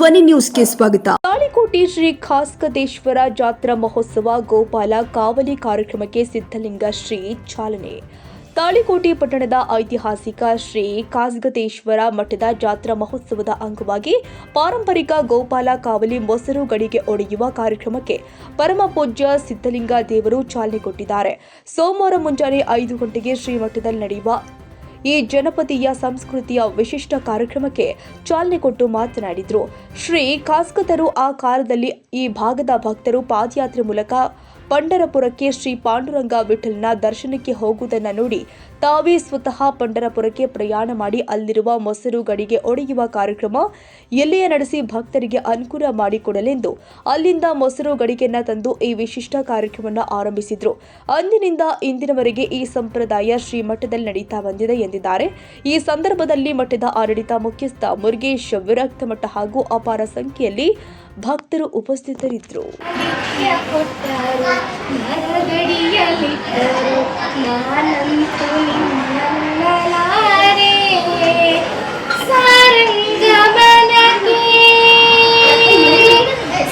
ಧ್ವನಿ ನ್ಯೂಸ್ಗೆ ಸ್ವಾಗತ. ತಾಳಿಕೋಟೆ ಶ್ರೀ ಖಾಸ್ಕದೇಶ್ವರ ಜಾತ್ರಾ ಮಹೋತ್ಸವ ಗೋಪಾಲ ಕಾವಲಿ ಕಾರ್ಯಕ್ರಮಕ್ಕೆ ಸಿದ್ಧಲಿಂಗ ಶ್ರೀ ಚಾಲನೆ. ತಾಳಿಕೋಟೆ ಪಟ್ಟಣದ ಐತಿಹಾಸಿಕ ಶ್ರೀ ಕಾಸ್ಗತೇಶ್ವರ ಮಠದ ಜಾತ್ರಾ ಮಹೋತ್ಸವದ ಅಂಗವಾಗಿ ಪಾರಂಪರಿಕ ಗೋಪಾಲ ಕಾವಲಿ ಮೊಸರು ಗಡಿಗೆ ಒಡೆಯುವ ಕಾರ್ಯಕ್ರಮಕ್ಕೆ ಪರಮ ಪೂಜ್ಯ ಸಿದ್ಧಲಿಂಗ ದೇವರು ಚಾಲನೆ ಕೊಟ್ಟಿದ್ದಾರೆ. ಸೋಮವಾರ ಮುಂಜಾನೆ ಐದು ಗಂಟೆಗೆ ಶ್ರೀಮಠದಲ್ಲಿ ನಡೆಯುವ ಈ ಜನಪದೀಯ ಸಂಸ್ಕೃತಿಯ ವಿಶಿಷ್ಟ ಕಾರ್ಯಕ್ರಮಕ್ಕೆ ಚಾಲನೆ ಕೊಟ್ಟು ಮಾತನಾಡಿದರು. ಶ್ರೀ ಕಾಸ್ಕತರು ಆ ಕಾಲದಲ್ಲಿ ಈ ಭಾಗದ ಭಕ್ತರು ಪಾದಯಾತ್ರೆ ಮೂಲಕ ಪಂಡರಪುರಕ್ಕೆ ಶ್ರೀ ಪಾಂಡುರಂಗ ವಿಠಲ್ನ ದರ್ಶನಕ್ಕೆ ಹೋಗುವುದನ್ನು ನೋಡಿ ತಾವೇ ಸ್ವತಃ ಪಂಡರಪುರಕ್ಕೆ ಪ್ರಯಾಣ ಮಾಡಿ ಅಲ್ಲಿರುವ ಮೊಸರು ಗಡಿಗೆ ಒಡೆಯುವ ಕಾರ್ಯಕ್ರಮ ಎಲ್ಲಿಯೇ ನಡೆಸಿ ಭಕ್ತರಿಗೆ ಅನುಕೂಲ ಮಾಡಿಕೊಡಲೆಂದು ಅಲ್ಲಿಂದ ಮೊಸರು ಗಡಿಗೆಯನ್ನ ತಂದು ಈ ವಿಶಿಷ್ಟ ಕಾರ್ಯಕ್ರಮವನ್ನು ಆರಂಭಿಸಿದ್ರು. ಅಂದಿನಿಂದ ಇಂದಿನವರೆಗೆ ಈ ಸಂಪ್ರದಾಯ ಶ್ರೀ ಮಠದಲ್ಲಿ ನಡೀತಾ ಬಂದಿದೆ ಎಂದಿದ್ದಾರೆ. ಈ ಸಂದರ್ಭದಲ್ಲಿ ಮಠದ ಆಡಳಿತ ಮುಖ್ಯಸ್ಥ ಮುರುಗೇಶ್ ವಿರಕ್ತ ಮಠ ಹಾಗೂ ಅಪಾರ ಸಂಖ್ಯೆಯಲ್ಲಿ ಭಕ್ತರು ಉಪಸ್ಥಿತರಿದ್ದರು. ನಿತ್ಯ ಕೊಟ್ಟರು ನರಗಡಿಯಲಿಟ್ಟರು ನಾನಂತೂ ನಿನ್ನಲಾರೆ ಸಾರಂಗಮನಕ್ಕೆ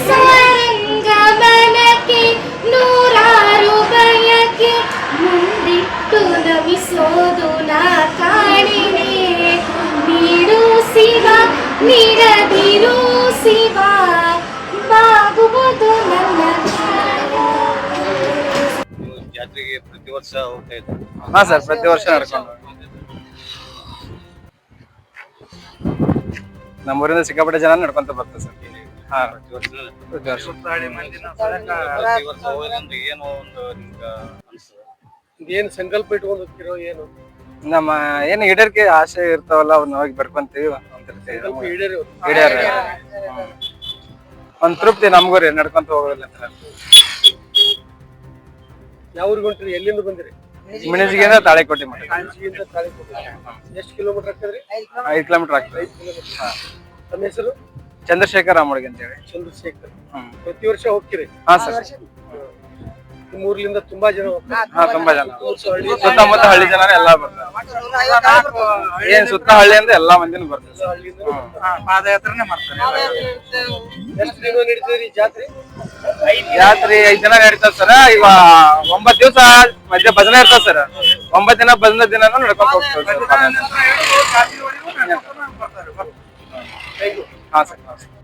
ಸಾರಂಗಮನಕ್ಕೆ ನೂರಾರು ಬಯಕೆ ಮುಂದಿಟ್ಟು ನಮಿಸೋದು ನಾ ಕಾಣಿನೆ ನೀಡು ಶಿವ ನೀಡದಿರು ಶಿವ ಪ್ರತಿ ವರ್ಷ ಹೋಗ್ತಾ ಇದ್ದೀರಿ ಹಾ ಸರ್ ಪ್ರತಿ ವರ್ಷ ನಡ್ಕೊಂಡು ನಮ್ಮೂರಿಂದ ಸಿಕ್ಕಾಪಟ್ಟೆ ಜನ ನಡ್ಕೊಂತ ಬರ್ತಾರೆ ಸರ್. ಹಾ. ಪ್ರತಿ ವರ್ಷ ಪ್ರತಿ ವರ್ಷ. ಪ್ರತಿ ವರ್ಷ ಹೋಗೋದ್ರಿಂದ ಏನೋ ಒಂದು ನಿಮ್ಗೆ ಅನ್ಸ್ತದೆ ಏನ್ ಸಂಕಲ್ಪ ಇಟ್ಕೊಂಡು ಹೋಗ್ತಿರೋ ಏನು? ನಮ್ಮ ಏನ್ ಈಡೇರಿಕೆ ಆಸೆ ಇರ್ತಾವಲ್ಲ ಅವ್ನ ಹೋಗಿ ಬರ್ಕೊಂತೀವಿ. ಒಂದಿರ್ತೀವಿ. ಸಂಕಲ್ಪ ಈಡೇರಿ ಈಡೇರಿ ಒಂದ್ ತೃಪ್ತಿ ನಮ್ಗೂ ರೀ ನಡ್ಕೊಂತ ಹೋಗೋದಿಲ್ಲ ಯಾವ ಊರಿಗೆ ಹೊಂಟ್ರಿ ಎಲ್ಲಿಂದ ಬಂದಿರಿ? ಮಿಣಿಜಿಗೆಯಿಂದ ತಾಳೆಕೋಟೆ ಮಠ. ಕಾಂಚಿಯಿಂದ ತಾಳೆಕೋಟೆ. ಎಷ್ಟು ಕಿಲೋಮೀಟರ್ ಆಗ್ತದ್ರಿ? ಐದು ಕಿಲೋಮೀಟರ್. ಆಗ್ತದೆ. ತಮ್ಮ ಹೆಸರು? ಚಂದ್ರಶೇಖರ್ ರಾಮೋಳಿಗೆ ಅಂತ ಹೇಳಿ ಚಂದ್ರಶೇಖರ್ ಪ್ರತಿ ವರ್ಷ ಹೋಗ್ತೀರಿ? ಹಾ ಸರ್. ನಿಮ್ಮ ಊರ್ಲಿಂದ ತುಂಬಾ ಜನ ಹೋಗ್ತಾರೆ. ಹಾ ತುಂಬಾ ಜನ. ಸುತ್ತಮುತ್ತ ಹಳ್ಳಿ ಜನ ಎಲ್ಲ ಬರ್ತಾರೆ. ಏನ್ ಸುತ್ತ ಅಂದ್ರೆ ಎಲ್ಲಾ ಮಂದಿನೂ ಬರ್ತಾರೆ. ಹಳ್ಳಿಯಿಂದ ಪಾದಯಾತ್ರೆನೆ ಮಾಡ್ತಾರೆ ಎಷ್ಟು ದಿನ ನಡೀತದ್ರಿ ಈ ಜಾತ್ರೆ? ಜಾತ್ರೆ ಐದ್ ದಿನ ನಡೀತದ ಸರ್. ಇವ ಒಂಬತ್ ದಿವಸ ಮಧ್ಯ ಭಜನೆ ಇರ್ತದ ಸರ್. ಒಂಬತ್ ದಿನ ಭಜನೆ ದಿನಾನು ನಡ್ಕೊಂಡ್ ಥ್ಯಾಂಕ್ ಹಾ ಸರ್ ಹಾ ಸರ್.